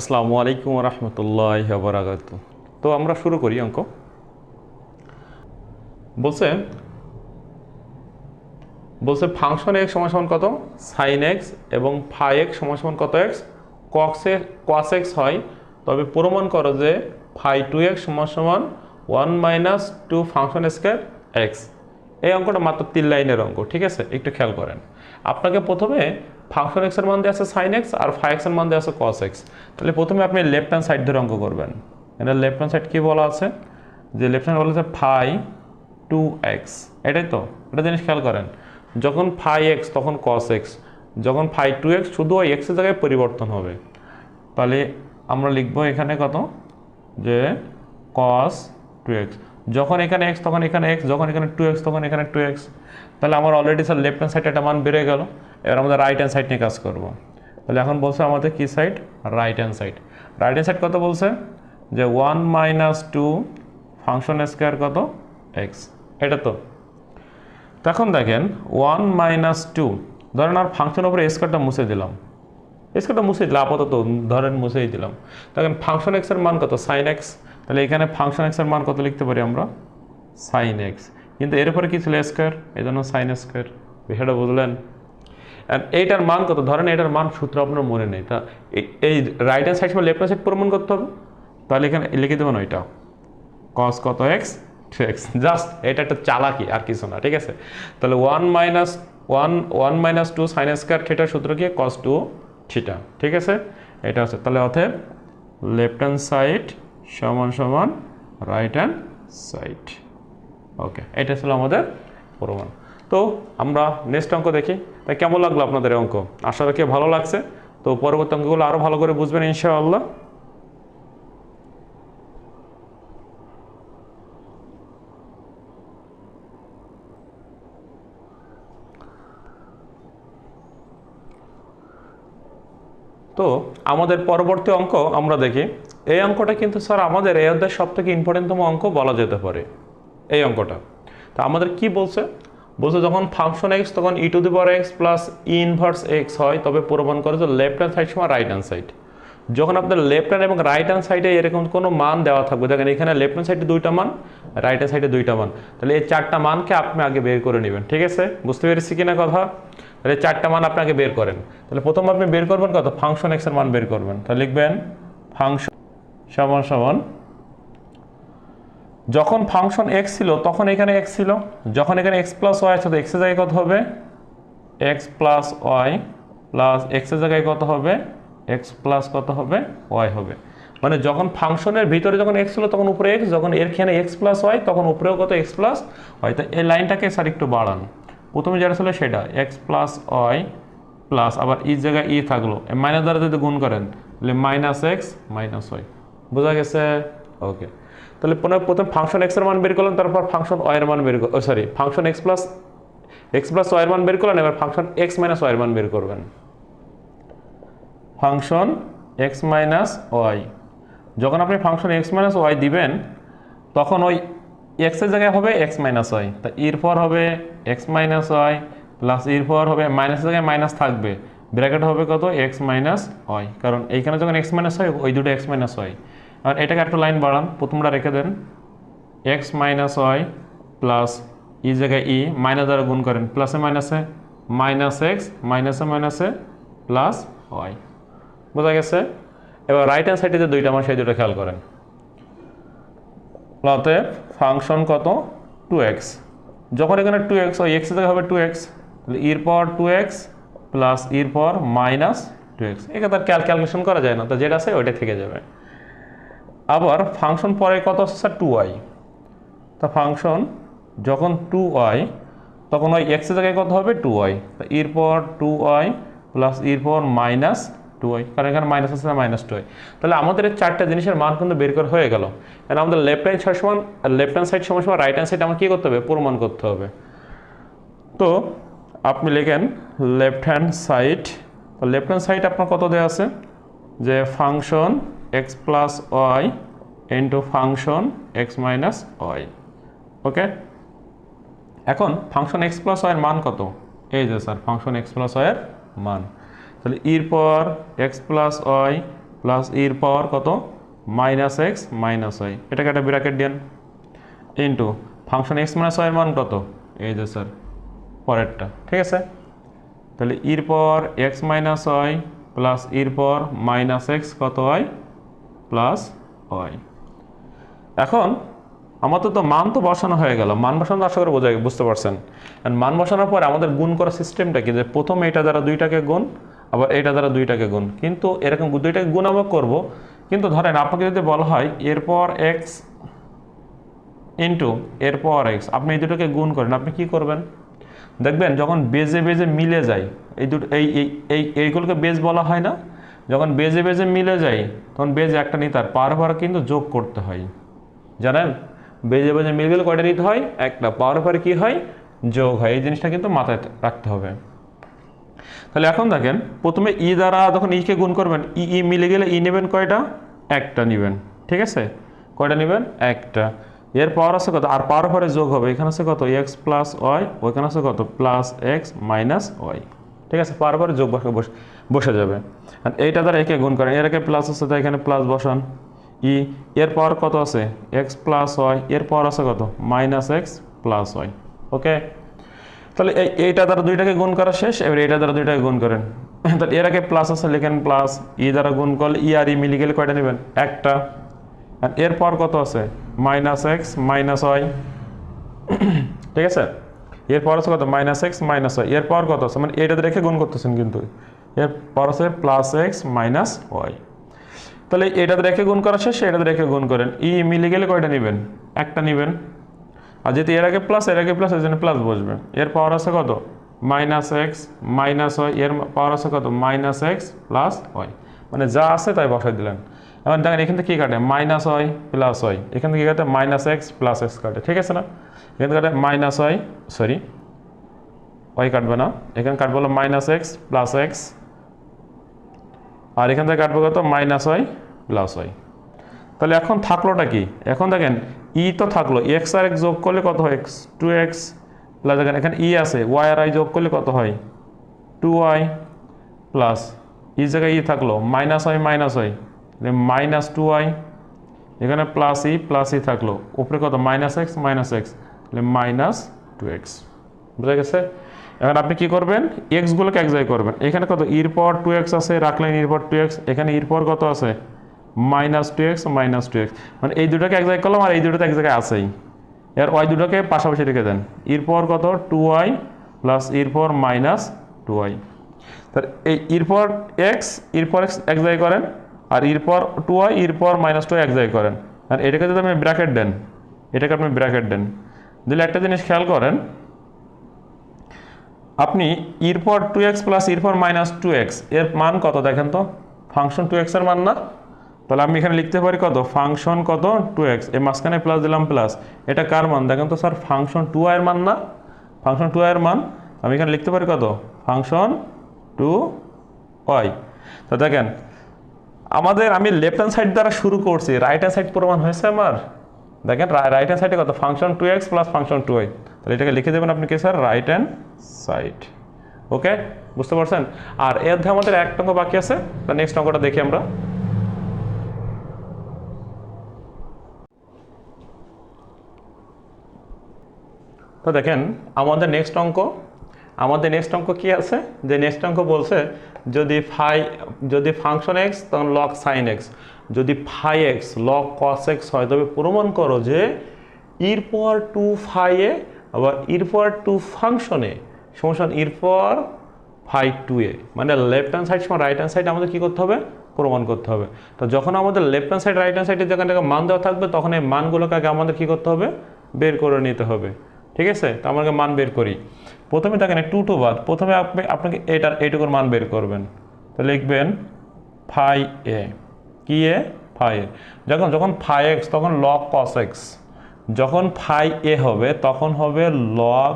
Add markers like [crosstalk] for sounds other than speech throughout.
আসসালামু আলাইকুম রহমতুল্লাহ বারাকাত তো আমরা শুরু করি অঙ্ক। বলছে বলছে ফাংশন এক্স সমান কত? সাইন এক্স এবং ফাই এক্স সমান কত এক্স? কক্স কস এক্স হয়। তবে প্রমাণ করো যে ফাই টু এক্স সমান সমান one minus two function square x এই অঙ্কটা মাত্র তিন লাইনের অঙ্ক, ঠিক আছে? একটু খেয়াল করেন। আপনাকে প্রথমে ফাংশন এক্সের মান দেওয়া আছে সাইন এক্স আর ফাই এক্সের মান দেওয়া আছে কস এক্স তাহলে প্রথমে আপনি লেফট হ্যান্ড সাইড ধরে অঙ্ক করবেন। এটা লেফট হ্যান্ড সাইড কী বলা আছে? যে লেফট হ্যান্ড বলা আছে ফাই টু এক্স এটাই তো? এটা জিনিস খেয়াল করেন। যখন ফাই এক্স তখন কস এক্স যখন ফাই টু এক্স শুধু ওই এক্সের জায়গায় পরিবর্তন হবে। তাহলে আমরা লিখব এখানে কত? যে কস টু এক্স যখন এখানে এক্স তখন এখানে এক্স যখন এখানে টু এক্স তখন এখানে টু এক্স তাহলে আমার অলরেডি স্যার লেফট হ্যান্ড সাইডে একটা মান বেড়ে গেল, এবার আমাদের রাইট হ্যান্ড সাইড নিয়ে কাজ করব। তাহলে এখন বলছে আমাদের কী side right hand side right hand side কত বলছে? যে one minus two function square কত? এক্স এটা তো। তখন দেখেন ওয়ান মাইনাস টু ধরেন আর ফাংশন ওপরে স্কোয়ারটা মুছে দিলাম। স্কোয়ারটা মুছে দিলাম আপাতত ধরেন মুছেই দিলাম। দেখেন ফাংশন এক্সের মান কত? সাইন এক্স তাহলে এখানে ফাংশন এক্সের মান কত লিখতে পারি আমরা? সাইন এক্স কিন্তু এর উপরে কি ছিল স্কোয়ার এই জন্য সাইন স্কোয়ার বিষয়টা বুঝলেন? আর এইটার মান কত? ধরেন এটার মান সূত্র আপনার মনে নেই। তা এই- right hand side left hand side প্রমাণ করতে হবে। তাহলে এখানে লিখে দেবেন ওইটা। কস কত এক্স টু এক্স জাস্ট এটা একটা চালাকি, আর কিছু না, ঠিক আছে? তাহলে one minus one one minus two sine square থিটার সূত্র কি? কস টু থিটা ঠিক আছে? এটা হচ্ছে তাহলে অতএব লেফট হ্যান্ড সাইড সমান সমান রাইট হ্যান্ড সাইড ওকে এটা ছিল আমাদের প্রমাণ। তো আমরা নেক্সট অঙ্ক দেখি। তাই কেমন লাগল আপনাদের অঙ্ক? আশা রাখি ভালো লাগছে। তো পরবর্তী অঙ্কগুলো আরও ভালো করে বুঝবেন ইনশাআল্লাহ। তো আমাদের পরবর্তী অঙ্ক আমরা দেখি। এই অঙ্কটা কিন্তু স্যার আমাদের এই অধ্যায়ের সব থেকে ইম্পর্টেন্টতম অঙ্ক বলা যেতে পারে। এই অঙ্কটা। তা আমাদের কি বলছে? বলছে যখন ফাংশন এক্স তখন e to the power x plus e inverse x হয়, তবে প্রমাণ করে যে লেফট হ্যান্ড সাইড সময় রাইট হ্যান্ড সাইড যখন আপনার লেফট হ্যান্ড এবং রাইট হ্যান্ড সাইডে এরকম কোনো মান দেওয়া থাকবে, দেখেন এখানে লেফট হ্যান্ড সাইডে দুইটা মান রাইট হ্যান্ড সাইডে দুইটা মান। তাহলে এই চারটা মানকে আপনি আগে বের করে নেবেন, ঠিক আছে? বুঝতে পেরেছি কিনা কথা? তাহলে চারটা মান আপনাকে বের করেন। তাহলে প্রথম আপনি বের করবেন কত? ফাংশন এক্সের মান বের করবেন। তাহলে লিখবেন ফাংশন সমান সমান। যখন ফাংশন এক্স ছিল, তখন এখানে এক্স ছিল। যখন এখানে এক্স প্লাস ওয়াই আছে, তো এক্সের জায়গায় কত হবে? এক্স প্লাস ওয়াই প্লাস এক্সের জায়গায় কত হবে? এক্স প্লাস কত হবে? ওয়াই হবে। মানে যখন ফাংশনের ভিতরে যখন এক্স ছিল, তখন উপরে এক্স যখন এর এরখানে এক্স প্লাস ওয়াই তখন উপরেও কত এক্স প্লাস ওয়াই তো এই লাইনটাকে স্যার একটু বাড়ান। প্রথমে যেটা ছিল সেটা এক্স প্লাস ওয়াই প্লাস আবার ই জায়গায় ই থাকল। মাইনাস দ্বারা যদি গুণ করেন, তাহলে মাইনাস এক্স মাইনাস ওয়াই বোঝা গেছে? ওকে তাহলে পুনঃ প্রথম ফাংশন এক্সের মান বের করলেন তারপর ফাংশন ওয়াই এর মান বের sorry function x plus x plus y এর মান বের করলেন এবার ফাংশন এক্স মাইনাস ওয়াই এর মান বের করবেন। ফাংশন এক্স মাইনাস ওয়াই যখন আপনি ফাংশন এক্স মাইনাস ওয়াই দিবেন, তখন ওই এক্সের জায়গায় হবে এক্স মাইনাস ওয়াই তা এর পর হবে এক্স মাইনাস ওয়াই প্লাস এর পর হবে মাইনাসের জায়গায় মাইনাস থাকবে। ব্র্যাকেট হবে কত? এক্স মাইনাস ওয়াই কারণ এইখানে যখন এক্স মাইনাস হয় ওই দুটো এক্স মাইনাস ওয়াই আর এটাকে একটা লাইন বাড়ান। প্রথমটা রেখে দেন। X minus y plus e জায়গায় ই মাইনাস দ্বারা গুণ করেন। প্লাসে মাইনাসে মাইনাস এক্স মাইনাসে মাইনাসে প্লাস ওয়াই বোঝা গেছে? এবার রাইট হ্যান্ড সাইডে যে দুইটা আমার সেই দুটো খেয়াল করেন। অতএব ফাংশন কত? টু এক্স যখন এখানে টু এক্স ওই এক্সের জায়গায় হবে টু এক্স তাহলে ইর পর টু এক্স প্লাস ইর পর মাইনাস টু এক্স একে তার ক্যালকুলেশন করা যায় না, তো যেটা আছে ওইটা থেকে যাবে। আবার ফাংশন পরে কত আছে স্যার টু ওয়াই তা ফাংশন যখন টু ওয়াই তখন ওই এক্সের জায়গায় কত হবে? টু ওয়াই তা এর পর টু ওয়াই প্লাস এর পর মাইনাস টু ওয়াই কারণ এখানে মাইনাস আছে মাইনাস টু ওয়াই তাহলে আমাদের এই চারটা জিনিসের মান কিন্তু বের করে হয়ে গেল। কারণ আমাদের লেফট হ্যান্ড সাইড সমান লেফট হ্যান্ড সাইড সমান সমান রাইট হ্যান্ড সাইড আমার কী করতে হবে? প্রমাণ করতে হবে। তো আপনি লেখেন left hand side left hand side আপনার কত দেওয়া আছে? যে function x plus y into function x minus y okay এখন ফাংশন এক্স প্লাস ওয়াইয়ের মান কত? এই যে স্যার ফাংশন এক্স প্লাস ওয়াইয়ের মান। তাহলে এর পর এক্স প্লাস ওয়াই প্লাস ইর পাওয়ার কত? মাইনাস এক্স মাইনাস ওয়াই এটাকে একটা ব্র্যাকেট দেন ইন্টু ফাংশন এক্স মাইনাস ওয়াইয়ের মান কত? এই যে স্যার, পরেরটা। ঠিক আছে? তাহলে ইর পর এক্স মাইনাস ওয়াই প্লাস ইর পর মাইনাস এক্স কত হয়? Plus y. এখন আমাদের তো মান তো বসানো হয়ে গেল। মান বসানো আশা করে বোঝা বুঝতে পারছেন। মান বসানোর পর আমাদের গুণ করার সিস্টেমটা কি? যে প্রথম এটা দ্বারা দুইটাকে গুণ, আবার এটা দ্বারা দুইটাকে গুণ। কিন্তু এরকম দুইটাকে গুণ আমরা করব। কিন্তু ধরেন আপনাকে যদি বলা হয়, এরপর এক্স ইন্টু এরপর এক্স আপনি এই দুটোকে গুণ করেন, আপনি কি করবেন? দেখবেন যখন বেজে বেজে মিলে যায়, এই দুটো এই এইগুলোকে বেজ বলা হয় না? যখন বেজে বেজে মিলে যায়, তখন বেজ একটা নিতে আর পার পার কিন্তু যোগ করতে হয়। জানেন? বেজে বেজে মিলে গেলে কয়টা নিতে হয়? একটা। পাওয়ার পরে কি হয়? যোগ হয়। এই জিনিসটা কিন্তু মাথায় রাখতে হবে। তাহলে এখন দেখেন, প্রথমে ই দ্বারা যখন ইকে গুণ করবেন, ই ই মিলে গেলে ই নেবেন কয়টা? একটা নেবেন। ঠিক আছে? কয়টা নেবেন? একটা। এর পাওয়ার আছে কত? আর পাওয়ার পরে যোগ হবে। এখানে আছে কত? এক্স প্লাস ওয়াই, ওইখানে আছে কত? Plus x minus y. ঠিক আছে? পাওয়ার পরে যোগ বসে, বসে- যাবে। আর এইটা দ্বারা একে গুণ করেন। এর একে প্লাস আছে তাই এখানে প্লাস বসান। ই, এর পাওয়ার কত আছে? এক্স প্লাস ওয়াই এর পাওয়ার আছে কত? Minus x plus y okay তাহলে এই, এইটা দ্বারা দুইটাকে গুণ করা শেষ, এবার এইটা দ্বারা দুইটাকে গুণ করেন। [laughs] তাহলে এর আগে প্লাস আছে, লিখেন প্লাস ই দ্বারা গুণ করলে ই আর ই মিলে গেলে কয়টা নেবেন? একটা। আর এরপর কত আছে? মাইনাস এক্স মাইনাস ওয়াই ঠিক আছে? এরপর আছে কত? মাইনাস এক্স মাইনাস ওয়াই এরপর কত আছে? মানে এইটাতে রেখে গুণ করতেছেন কিন্তু। এর এরপর আছে প্লাস এক্স মাইনাস ওয়াই তাহলে এটাতে রেখে গুণ করা শেষ এটাতে রেখে গুণ করেন। ই মিলে গেলে কয়টা নেবেন? একটা নেবেন। আর যেহেতু এর আগে প্লাস এর আগে প্লাস এর জন্য প্লাস বসবে। এর পাওয়ার আছে কত? মাইনাস এক্স মাইনাস ওয়াই এর পাওয়ার আছে কত? মাইনাস এক্স প্লাস ওয়াই মানে যা আছে তাই বসাই দিলেন। এবার দেখেন, এখান থেকে কী কাটে? মাইনাস ওয়াই প্লাস ওয়াই এখান থেকে কী কাটে? মাইনাস এক্স প্লাস এক্স কাটে। ঠিক আছে না? এখান থেকে কাটে মাইনাস ওয়াই সরি ওয়াই কাটবে না। এখানে কাটবে হলো মাইনাস এক্স প্লাস এক্স আর এখান থেকে কাটবে কত? মাইনাস ওয়াই প্লাস ওয়াই তাহলে এখন থাকলোটা কি? এখন দেখেন ই তো থাকল। এক্স আর এক্স যোগ করলে কত হয়? এক্স টু এক্স প্লাস দেখেন, এখানে ই আছে। ওয়াই আর আই যোগ করলে কত হয়? টু ওয়াই প্লাস ই জায়গায় ই থাকল। Minus y minus y minus two y এখানে প্লাস ই প্লাস ই থাকল। উপরে কত? মাইনাস এক্স মাইনাস এক্স তাহলে মাইনাস টু এক্স বুঝা গেছে? এখন আপনি কি করবেন? এক্সগুলোকে এক জায়গায় করবেন। এখানে কত? ইর পর টু এক্স আছে, রাখলেন ইর পর টু এক্স এখানে ইর পর কত আছে? Minus two x minus two x মানে এই দুটোকে এক জায়গায় করলাম আর এই দুটোতে এক জায়গায় আছেই। এর ওয়াই দুটোকে পাশাপাশি রেখে দেন। ইর পর কত? টু ওয়াই প্লাস ইর পর মাইনাস টু ওয়াই তার এই ইর পর এক্স ইর পর এক্স এক জায়গায় করেন। আর ইর পর টু ওয়াই ইর পর মাইনাস টু এক জায়গায় করেন। আর এটাকে যদি আপনি ব্র্যাকেট দেন, এটাকে আপনি ব্র্যাকেট দেন দিলে একটা জিনিস খেয়াল করেন, আপনি ইর পর টু এক্স প্লাস ইর পর মাইনাস টু এক্সের মান কত দেখেন তো? ফাংশন টু এক্সের মান না? তাহলে আমি এখানে লিখতে পারি কত? ফাংশন কত? টু এক্সের মাঝখানে প্লাস দিলাম প্লাস এটা কার মান? দেখেন তো স্যার ফাংশন টু এর মান না? ফাংশন টু এর মান, আমি এখানে লিখতে পারি কত? ফাংশন টু ওয়াই তো দেখেন আমাদের, আমি লেফট হ্যান্ড সাইড দ্বারা শুরু করছি। রাইট হ্যান্ড সাইড প্রমাণ হয়েছে আমার? দেখেন রাইট হ্যান্ড সাইডে কত? Function two x plus function two y তাহলে এটাকে লিখে দেবেন আপনি কি sir right hand side okay বুঝতে পারছেন? আর এর মধ্যে আমাদের এক অঙ্ক বাকি আছে। তা নেক্সট অঙ্কটা দেখি আমরা। তো দেখেন, আমাদের নেক্সট অঙ্ক আমাদের নেক্সট অঙ্ক কি আছে? যে নেক্সট অঙ্ক বলছে, যদি ফাই যদি ফাংশন এক্স তখন লক সাইন এক্স যদি phi x log cos x হয়, তবে প্রমাণ করো যে ইর পর টু ফাইয়ে আবার ইর পর টু ফাংশনে সমস্যান ইর পর ফাই টু এ। মানে লেফট হ্যান্ড সাইড সময় রাইট হ্যান্ড সাইড আমাদের কী করতে হবে? প্রমাণ করতে হবে। তো যখন আমাদের left hand side right hand সাইডে যেখানে মান দেওয়া থাকবে, তখন এই মানগুলোকে আগে আমাদের কী করতে হবে? বের করে নিতে হবে। ঠিক আছে? তো আমাকে মান বের করি। প্রথমে দেখেন টু টু বাদ। প্রথমে আপনি, আপনাকে এটার, এইটুকুর মান বের করবেন। তো লিখবেন ফাই এ কি এ ফাই এ যখন যখন ফাই এক্স তখন লক কস এক্স যখন ফাই এ হবে, তখন হবে লক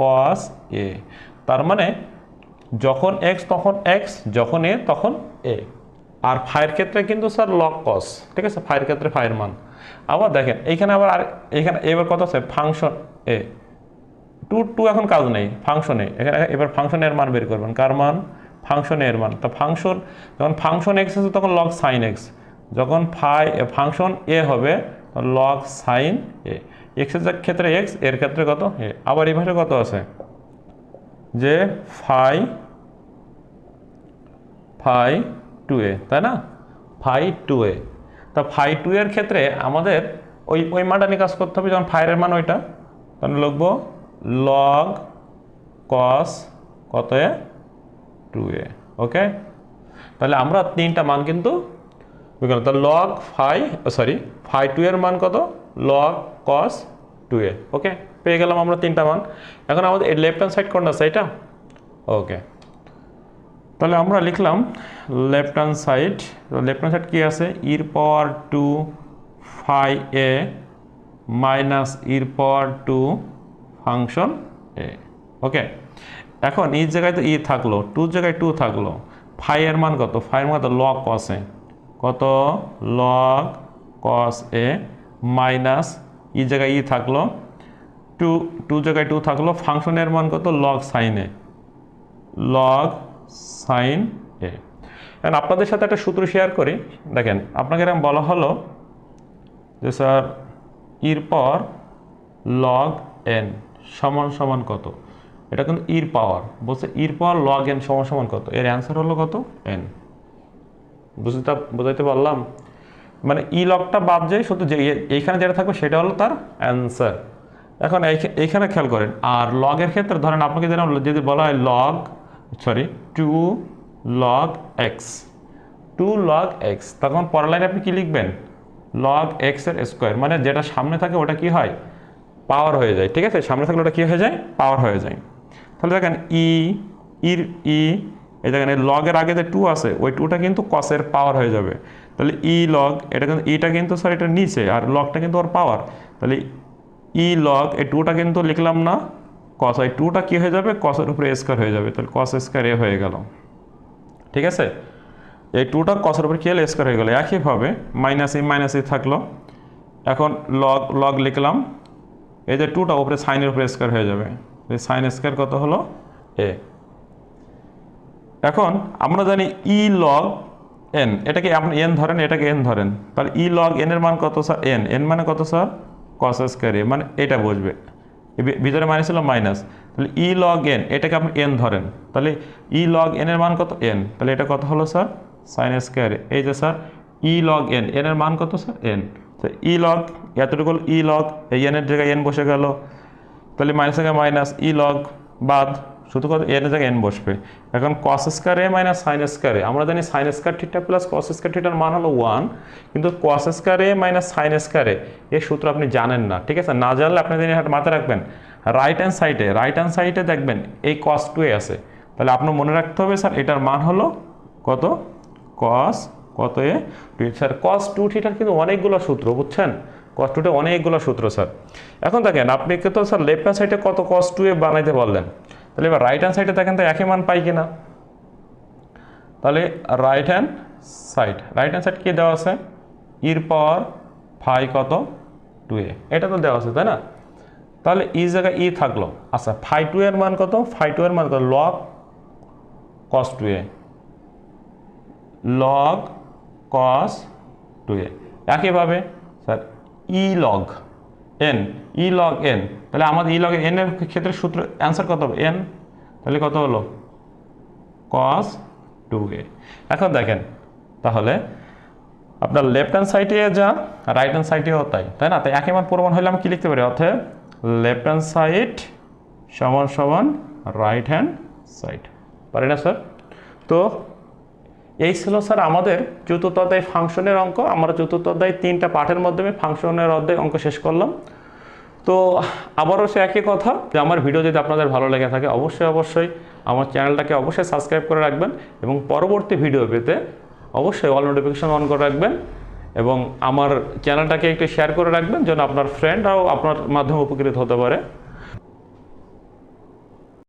কস এ তার মানে যখন এক্স তখন এক্স যখন এ তখন এ আর ফাইয়ের ক্ষেত্রে কিন্তু স্যার লক কস ঠিক আছে? ফাইয়ের ক্ষেত্রে ফাইয়ের মান। আবার দেখেন এইখানে আবার আর, এখানে এবার কত আছে? ফাংশন এ টু টু এখন কাজ নেই ফাংশনে এখানে এবার ফাংশনের মান বের করবেন। কার মান? ফাংশন এর মান। তা ফাংশন যখন ফাংশন এক্স আছে, তখন লগ সাইন এক্স যখন ফাই ফাংশন এ হবে লগ সাইন এ এক্সের ক্ষেত্রে এক্সের ক্ষেত্রে কত? এ আবার এই ভাষা কত আছে? যে ফাই ফাই টু এ তাই না? ফাই টু এ তা ফাই টু এর ক্ষেত্রে আমাদের ওই ওই মানটা নিয়ে কাজ করতে হবে, যখন ফাইয়ের মান ওইটা। তখন লিখব লগ কস কত এ? Two a. ওকে? তাহলে আমরা তিনটা মান কিন্তু log phi sorry phi two এর মান কত? Log cos two a. Okay? পেয়ে গেলাম আমরা তিনটা মান। এখন আমাদের লেফট হ্যান্ড সাইড কোনটা আছে? এটা ওকে। তাহলে আমরা লিখলাম left hand side left hand side কী আছে? E power two phi a minus e power two function এ ওকে এখন এই জায়গায় তো ই থাকল টু জায়গায় টু থাকল। ফাই এর মান কত? ফাই এর মান কত? লগ কস কত? লগ কস এ মাইনাস ই জায়গায় ই থাকল। টু টু জায়গায় টু থাকল। ফাংশনের মান কত? Log sine log sine a. এখন আপনাদের সাথে একটা সূত্র শেয়ার করি। দেখেন, আপনাকে এরকম বলা হলো যে, স্যার ইর পর লগ এন সমান সমান কত? এটা কিন্তু ইর পাওয়ার বলছে ইর পাওয়ার লগ এন সমান সমান কত? এর অ্যান্সার হলো কত? এন বুঝতে, বোঝাইতে পারলাম? মানে ই লগটা বাদ যায় শুধু যে, এইখানে যেটা থাকবে, সেটা হলো তার অ্যান্সার এখন এইখা- এইখানে খেয়াল করেন, আর লগের ক্ষেত্রে ধরেন, আপনাকে যেরকম যদি বলা হয় log sorry two log x two log x তখন পরের লাইনে আপনি কি লিখবেন? লগ এক্সের স্কোয়ার মানে যেটা সামনে থাকে ওটা কি হয়? পাওয়ার হয়ে যায়। ঠিক আছে? সামনে থাকলে ওটা কি হয়ে যায়? পাওয়ার হয়ে যায়। তাহলে দেখেন ই ইর ই এই দেখেন, এই লগের আগে যে টু আছে, ওই টুটা কিন্তু কসের পাওয়ার হয়ে যাবে। তাহলে ই লগ এটা কিন্তু ইটা কিন্তু স্যার এটা নিচে, আর লগটা কিন্তু ওর পাওয়ার তাহলে ই লগ এই টুটা কিন্তু লিখলাম না কস এই টুটা কী হয়ে যাবে? কসের উপরে স্কোয়ার হয়ে যাবে। তাহলে কস স্কোয়ার এ হয়ে গেল। ঠিক আছে? এই টুটা কসের উপরে কি হলো? স্কোয়ার হয়ে গেলো। একইভাবে মাইনাস ই মাইনাস ই থাকল। এখন লগ লগ লিখলাম। এই যে টুটা উপরে সাইনের উপরে স্কোয়ার হয়ে যাবে। সাইন স্কোয়ার কত হলো? এ এখন আমরা জানি ই লগ এন এটাকে আপনি এন ধরেন, এটাকে এন ধরেন। তাহলে ই লগ এন এর মান কত স্যার এন এন মানে কত স্যার কস স্কোয়ার এ মানে এটা বুঝবে। এ ভিতরে মানে ছিল মাইনাস তাহলে ই লগ এন এটাকে আপনি এন ধরেন। তাহলে ই লগ এন এর মান কত? এন তাহলে এটা কত হলো স্যার সাইন স্কোয়ার এই যে sir e log n n এর মান কত স্যার এন তো ই লগ এতটুকু ই লগ এই এনের জায়গায় এন বসে গেল। তাহলে মাইনাস মাইনাস ই লগ বাদ। শুধু কত এর জায়গায় এন বসবে। এখন cos square a minus sine square a আমরা জানি sine square theta plus cos square থিটার মান হলো ওয়ান কিন্তু cos square a minus sine square a এর সূত্র আপনি জানেন না, ঠিক আছে? না জানলে আপনি হাতে মাথায় রাখবেন। রাইট হ্যান্ড সাইডে রাইট হ্যান্ড সাইডে দেখবেন এই কস টু এ আছে। তাহলে আপনার মনে রাখতে হবে স্যার, এটার মান হলো কত? কস কত a two sir cos two থিটার কিন্তু অনেকগুলো সূত্র, বুঝছেন? কস টুতে অনেকগুলো সূত্র, স্যার। এখন দেখেন, আপনি তো স্যার লেফট হ্যান্ড সাইডে কত কস টু এ বানাইতে পারলেন? তাহলে এবার রাইট হ্যান্ড সাইডে দেখেন তো একই মান পাই কিনা? তাহলে right hand side right hand side কি দেওয়া আছে? ইর পাওয়ার ফাই কত? টু এ এটা তো দেওয়া আছে, তাই না? তাহলে ই জায়গায় ই থাকল। আচ্ছা ফাই টু এর মান কত? ফাই টু এর মান কত? Log cos two a log cos two a একইভাবে sir e log n e log n তাহলে আমাদের ই লগ এন এর ক্ষেত্রে সূত্র অ্যান্সার কত হবে? এন তাহলে কত হলো? কস টু এ এখন দেখেন, তাহলে আপনার লেফট হ্যান্ড সাইডে যা রাইট হ্যান্ড সাইডেও তাই তাই না? তাই একই মান প্রমাণ হলে আমি কি লিখতে পারি? অর্থাৎ লেফট হ্যান্ড সাইড সমান সমান রাইট হ্যান্ড সাইড পারি না স্যার তো এই ছিল স্যার আমাদের চতুর্থ অধ্যায় ফাংশনের অঙ্ক। আমরা চতুর্থ অধ্যায় তিনটা পাঠের মাধ্যমে ফাংশনের অধ্যায় অঙ্ক শেষ করলাম। তো আবারও সে একই কথা যে আমার ভিডিও যদি আপনাদের ভালো লেগে থাকে, অবশ্যই অবশ্যই আমার চ্যানেলটাকে অবশ্যই সাবস্ক্রাইব করে রাখবেন এবং পরবর্তী ভিডিও পেতে অবশ্যই অল নোটিফিকেশন অন করে রাখবেন এবং আমার চ্যানেলটাকে একটু শেয়ার করে রাখবেন যেন আপনার ফ্রেন্ডরাও আপনার মাধ্যমে উপকৃত হতে পারে।